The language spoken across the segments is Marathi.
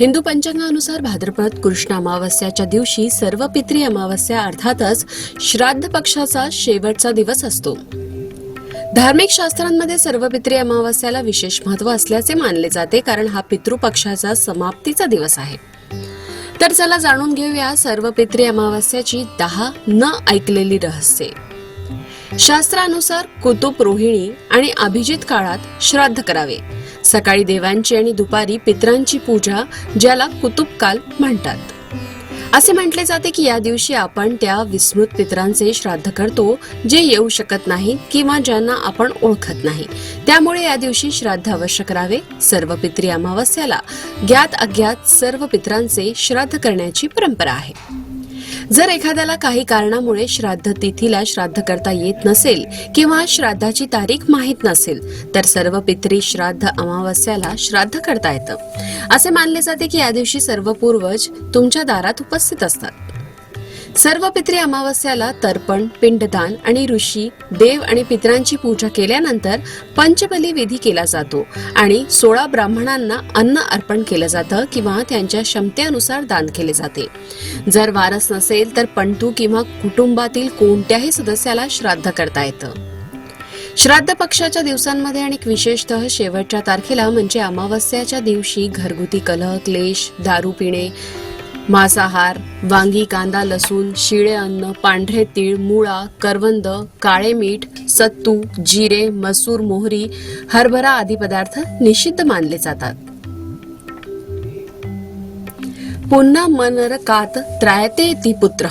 हिंदू पंचांगानुसार भाद्रपद कृष्ण अमावस्याच्या दिवशी सर्व पित्री अमावस्या अर्थातच श्राद्ध पक्षाचा शेवटचा दिवस असतो. धार्मिक शास्त्रांमध्ये सर्व पित्री अमावस्याला विशेष महत्त्व असल्याचे मानले जाते कारण हा पितृपक्षाचा समाप्तीचा दिवस आहे. तर चला जाणून घेऊया सर्व पित्री अमावस्याची दहा न ऐकलेली रहस्ये. शास्त्रानुसार कुतुब रोहिणी आणि अभिजित काळात श्राद्ध करावे. सकाळी देवांची आणि दुपारी पित्रांची पूजा ज्याला कुतुब काल म्हणतात. असे म्हटले जाते की या दिवशी आपण त्या विस्मृत पित्रांचे श्राद्ध करतो जे येऊ शकत नाही किंवा ज्यांना आपण ओळखत नाही. त्यामुळे या दिवशी श्राद्ध अवश्य करावे सर्व पित्री अमावस्याला. ज्ञात अज्ञात सर्व पित्रांचे श्राद्ध करण्याची परंपरा आहे. जर एखाद्याला काही कारणामुळे श्राद्ध तिथीला श्राद्ध करता येत नसेल किंवा श्राद्धाची तारीख माहीत नसेल तर सर्व पितरी श्राद्ध अमावस्याला श्राद्ध करता येतं. असे मानले जाते की या दिवशी सर्व पूर्वज तुमच्या दारात उपस्थित असतात. सर्व पित्री अमावस्याला तर्पण पिंडदान आणि ऋषी देव आणि पितरांची पूजा केल्यानंतर पंचबली विधी केला जातो आणि सोळा ब्राह्मणांना अन्न अर्पण केलं जातं किंवा त्यांच्या क्षमतेनुसार दान केले जाते. जर वारस नसेल तर पंटू किंवा कुटुंबातील कोणत्याही सदस्याला श्राद्ध करता येतं. श्राद्ध पक्षाच्या दिवसांमध्ये आणि विशेषतः शेवटच्या तारखेला म्हणजे अमावस्याच्या दिवशी घरगुती कलह क्लेश दारू पिणे मांसाहार वांगी कांदा लसूण शिळे अन्न पांढरे तीळ मुळा करवंद काळे मीठ सत्तू जिरे मसूर मोहरी हरभरा आदी पदार्थ निषिद्ध मानले जातात. पुन्हा मनरकात त्रायते ती पुत्र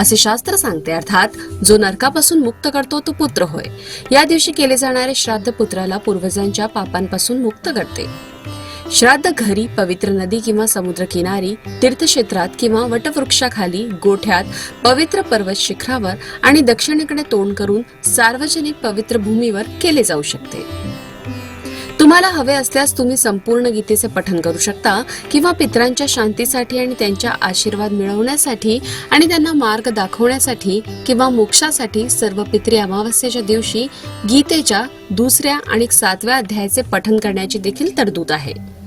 असे शास्त्र सांगते अर्थात जो नरकापासून मुक्त करतो तो पुत्र होय. या दिवशी केले जाणारे श्राद्ध पुत्राला पूर्वजांच्या पापांपासून मुक्त करते. श्राद्ध घरी पवित्र नदी किंवा समुद्र किनारी तीर्थक्षेत्रात किंवा वटवृक्षाखाली गोठ्यात पवित्र पर्वत शिखरावर आणि दक्षिणेकडे तोंड करून सार्वजनिक पवित्र भूमीवर केले जाऊ शकते. तुम्हाला हवे असल्यास तुम्ही संपूर्ण गीतेचे पठन करू शकता किंवा पितरांच्या शांतीसाठी आणि त्यांच्या आशीर्वाद मिळवण्यासाठी आणि त्यांना मार्ग दाखवण्यासाठी किंवा मोक्षासाठी सर्व पित्री अमावस्येच्या दिवशी गीतेच्या दुसऱ्या आणि सातव्या अध्यायाचे पठन करण्याची देखील तरतूद आहे.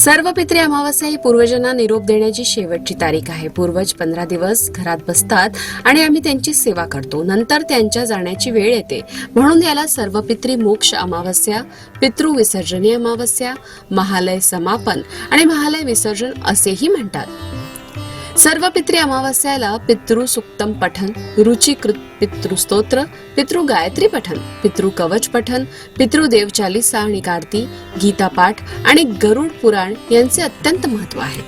सर्व पित्री अमावस्या ही पूर्वजांना निरोप देण्याची शेवटची तारीख आहे. पूर्वज पंधरा दिवस घरात बसतात आणि आम्ही त्यांची सेवा करतो. नंतर त्यांच्या जाण्याची वेळ येते. म्हणून याला सर्व पित्री मोक्ष अमावस्या पितृ विसर्जनी अमावस्या महालय समापन आणि महालय विसर्जन असेही म्हणतात. सर्व पित्री अमावस्याला पितृ सुक्तम पठन रुचिकृत पितृस्तोत्र पितृ गायत्री पठन पितृ कवच पठन पितृ देवचालिसा आणि कार्ती गीता पाठ आणि गरुड पुराण यांचे अत्यंत महत्त्व आहे.